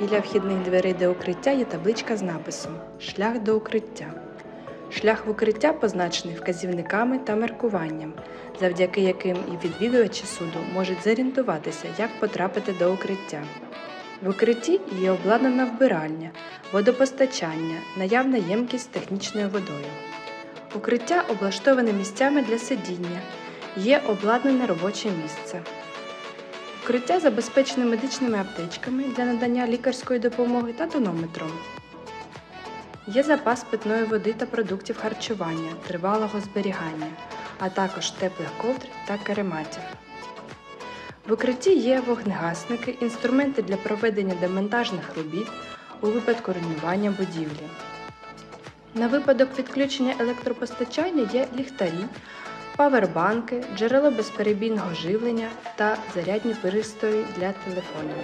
Біля вхідних дверей до укриття є табличка з написом Шлях до укриття. Шлях в укриття позначений вказівниками та маркуванням, завдяки яким і відвідувачі суду можуть зорієнтуватися, як потрапити до укриття. В укритті є обладнана вбиральня, водопостачання, наявна ємкість з технічною водою. Укриття облаштоване місцями для сидіння, є обладнане робоче місце. Укриття забезпечене медичними аптечками для надання лікарської допомоги та тонометром. Є запас питної води та продуктів харчування тривалого зберігання, а також теплих ковдр та карематів. В укритті є вогнегасники, інструменти для проведення демонтажних робіт у випадку руйнування будівлі. На випадок відключення електропостачання є ліхтарі, павербанки, джерело безперебійного живлення та зарядні пристрої для телефонів.